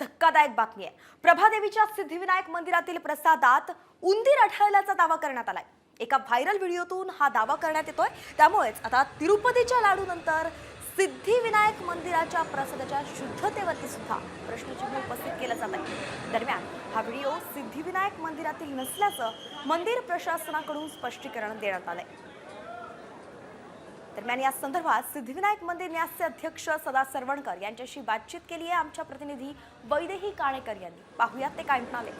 धक्कादायक बातमी आहे. प्रभादेवीच्या सिद्धिविनायक मंदिरातील प्रसादात उंदीर आढळल्याचा दावा करण्यात आलाय. एका व्हायरल व्हिडिओतून हा दावा करण्यात येतोय. त्यामुळेच आता तिरुपतीच्या लाडूनंतर सिद्धिविनायक मंदिराच्या प्रसादाच्या शुद्धतेवरती सुद्धा प्रश्नचिन्ह उपस्थित केलं जात आहे. दरम्यान हा व्हिडिओ सिद्धिविनायक मंदिरातील नसल्याचं मंदिर प्रशासनाकडून स्पष्टीकरण देण्यात आलंय. दरम्यान या संदर्भात सिद्धिविनायक मंदिर न्यासचे अध्यक्ष सदा सरवणकर यांच्याशी बातचीत केली आहे. आमच्या प्रतिनिधी वैदेही काणेकर यांनी. पाहुयात ते काय म्हणाले.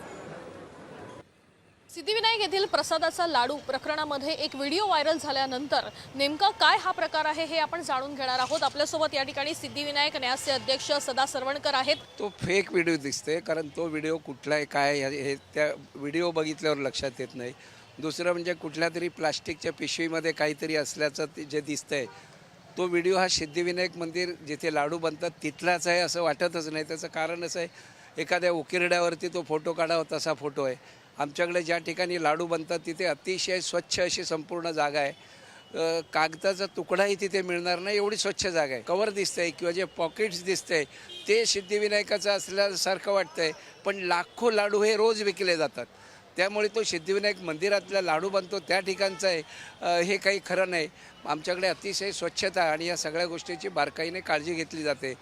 सिद्धिविनायक येथील प्रसादाचा लाडू प्रकरणामध्ये एक व्हिडिओ व्हायरल झाल्यानंतर नेमका काय हा प्रकार आहे हे आपण जाणून घेणार आहोत. आपल्यासोबत या ठिकाणी सिद्धिविनायक न्यासचे अध्यक्ष सदा सरवणकर आहेत. तो फेक व्हिडिओ दिसते कारण तो व्हिडिओ कुठला आहे काय आहे हे त्या व्हिडिओ बघितल्यावर लक्षात येत नाही. दुसरं म्हणजे कुठल्या तरी प्लास्टिकच्या पिशवीमध्ये काहीतरी असल्याचं ते जे दिसतंय तो व्हिडिओ हा सिद्धिविनायक मंदिर जिथे लाडू बनतात तिथलाच आहे असं वाटतच नाही. त्याचं कारण असं आहे एखाद्या उकिरड्यावरती तो फोटो काढावा तसा फोटो आहे. आमच्याकडे ज्या ठिकाणी लाडू बनतात तिथे अतिशय स्वच्छ अशी संपूर्ण जागा आहे. कागदाचा तुकडाही तिथे मिळणार नाही एवढी स्वच्छ जागा आहे. कवर दिसतंय किंवा जे पॉकेट्स दिसतंय ते सिद्धिविनायकाचं असल्यासारखं वाटतंय पण लाखो लाडू हे रोज विकले जातात. त्यामुळे तो सिद्धिविनायक मंदिरातला लाडू बनतो त्या ठिकाणचा आहे. हे काही खरं नाही. आमच्याकडे अतिशय स्वच्छता आणि या सगळ्या गोष्टीची बारकाईने काळजी घेतली जाते.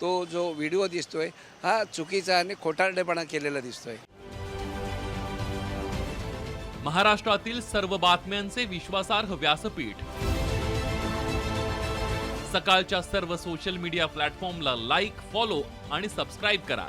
तो जो व्हिडिओ दिसतोय हा चुकीचा आणि खोटारडेपणा केलेला दिसतोय. महाराष्ट्रातील सर्व बातम्यांचे विश्वासार्ह व्यासपीठ. सकाळच्या सर्व सोशल मीडिया प्लॅटफॉर्मला लाईक फॉलो आणि सबस्क्राईब करा.